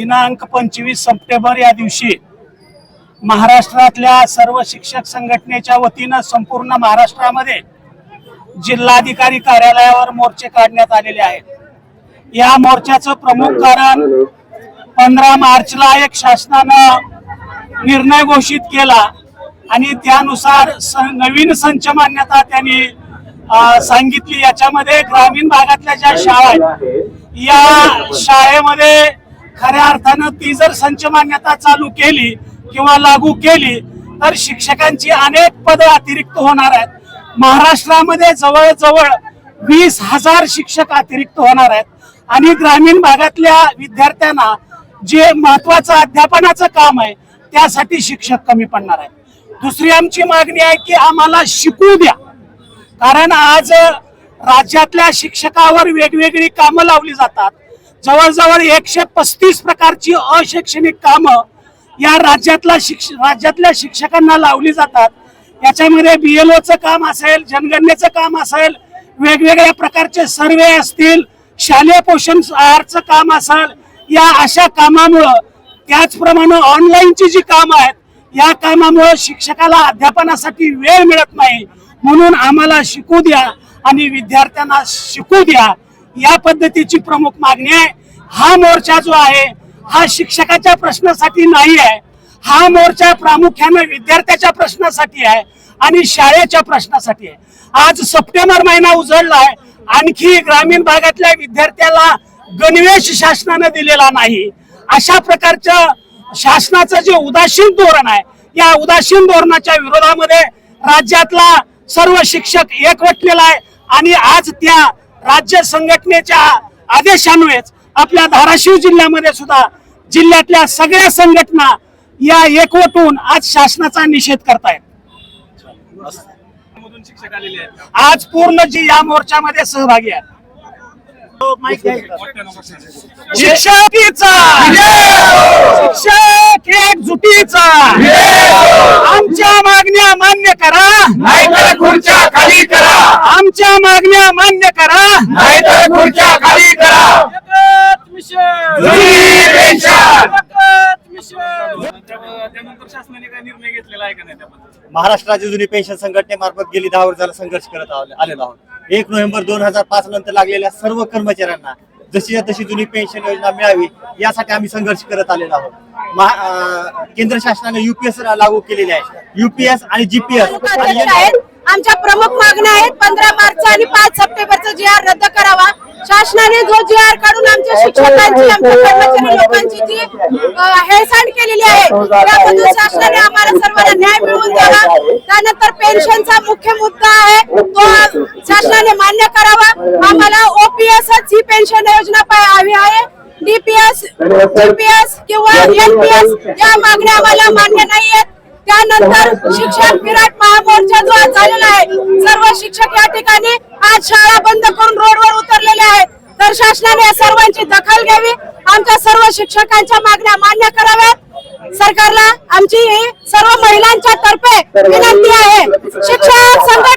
दिनांक पंचवीस सप्टेंबर या दिवशी महाराष्ट्रातल्या सर्व शिक्षक संघटनेच्या वतीनं संपूर्ण महाराष्ट्रामध्ये जिल्हाधिकारी कार्यालयावर मोर्चे काढण्यात आलेले आहेत. या मोर्चाचं प्रमुख कारण पंधरा मार्चला एक शासनानं निर्णय घोषित केला आणि त्यानुसार स- नवीन संच मान्यता त्यांनी सांगितली. याच्यामध्ये ग्रामीण भागातल्या ज्या शाळा आहेत या शाळेमध्ये खऱ्या अर्थानं ती जर संच मान्यता चालू केली किंवा लागू केली तर शिक्षकांची अनेक पदं अतिरिक्त होणार आहेत. महाराष्ट्रामध्ये जवळजवळ वीस हजार शिक्षक अतिरिक्त होणार आहेत. आणि ग्रामीण भागातल्या विद्यार्थ्यांना जे महत्वाचं अध्यापनाचं काम आहे त्यासाठी शिक्षक कमी पडणार आहेत. दुसरी आमची मागणी आहे की आम्हाला शिकू द्या. कारण आज राज्यातल्या शिक्षकावर वेगवेगळी कामं लावली जातात. जवळजवळ एकशे पस्तीस प्रकारची अशैक्षणिक कामं या राज्यातल्या शिक्ष राज्यातल्या शिक्षकांना लावली जातात. याच्यामध्ये बी एल ओचं काम असेल जनगणनेचं काम असेल वेगवेगळ्या प्रकारचे सर्वे असतील शालेय पोषण आहारचं काम असेल या अशा कामामुळं त्याचप्रमाणे ऑनलाईनची जी कामं आहेत या कामामुळं शिक्षकाला अध्यापनासाठी वेळ मिळत नाही. म्हणून आम्हाला शिकू द्या आणि विद्यार्थ्यांना शिकू द्या. या पद्धतीची प्रमुख मागणी आहे. हा मोर्चा जो आहे हा शिक्षकाच्या प्रश्नासाठी नाही आहे. हा मोर्चा प्रामुख्याने विद्यार्थ्याच्या प्रश्नासाठी आहे आणि शाळेच्या प्रश्नासाठी आहे. आज सप्टेंबर महिना उजळलाय. आणखी ग्रामीण भागातल्या विद्यार्थ्याला गणवेश शासनानं दिलेला नाही. अशा प्रकारचं शासनाचं जे उदासीन धोरण आहे या उदासीन धोरणाच्या विरोधामध्ये राज्यातला सर्व शिक्षक एकवटलेला आहे आणि आज त्या राज्य संघटनेच्या आदेशान्वयेच आपल्या धाराशिव जिल्ह्यामध्ये सुद्धा जिल्ह्यातल्या सगळ्या संघटना या एकवटून आज शासनाचा निषेध करतायत. आज पूर्ण जी या मोर्चामध्ये सहभागी आहेत. शिक्षकीचा शिक्षक एकजुटीचा आमच्या मागण्या मान्य करा. खुर्च्या खाली करा. आमच्या मागण्या मान्य करा. नाहीतर खुर्च्या खाली करा. जुनी पेन्शन. त्यानंतर शासनाने काय निर्णय घेतलेला आहे का नाही त्याबद्दल? महाराष्ट्र राज्य जुनी पेन्शन संघटनेमार्फत गेली दहा वर्षाला संघर्ष करत आलो- आलेलो आहोत. एक नोव्हेंबर दोन हजार पाच नंतर लागलेल्या सर्व कर्मचाऱ्यांना जशी तशी जुनी पेन्शन योजना मिळावी यासाठी आम्ही संघर्ष करत आलेलो आहोत. केंद्र शासनाने युपीएस लागू केलेले आहे. युपीएस आणि जीपीएस आमच्या प्रमुख मागण्या आहेत. पंधरा मार्च आणि पाच सप्टेंबरचा जी आर रद्द करावा. शासनाने जो जी आर काढून आमच्या शिक्षकांची आमच्या कर्मचारी लोकांची जी हेळसांड केलेली आहे त्याबद्दल शासनाने आम्हाला सर्वांना न्याय मिळवून द्यावा. त्यानंतर पेन्शनचा मुख्य मुद्दा आहे तो शासनाने मान्य करावा. आम्हाला ओपीएस ही पेन्शन योजना हवी आहे. डीपीएस जीपीएस किंवा एनपीएस या मागण्या आम्हाला मान्य नाही आहेत त्यानंतर शिक्षक विराट महामोर्चा जो आज झालेला आहे सर्व शिक्षक या ठिकाणी आज शाळा बंद करून रोडवर उतरलेले आहेत. तर शासनाने या सर्वांची दखल घ्यावी. आमच्या सर्व शिक्षकांच्या मागण्या मान्य कराव्यात. सरकारला आमची ही सर्व महिलांच्या तर्फे विनंती आहे. शिक्षक संघटना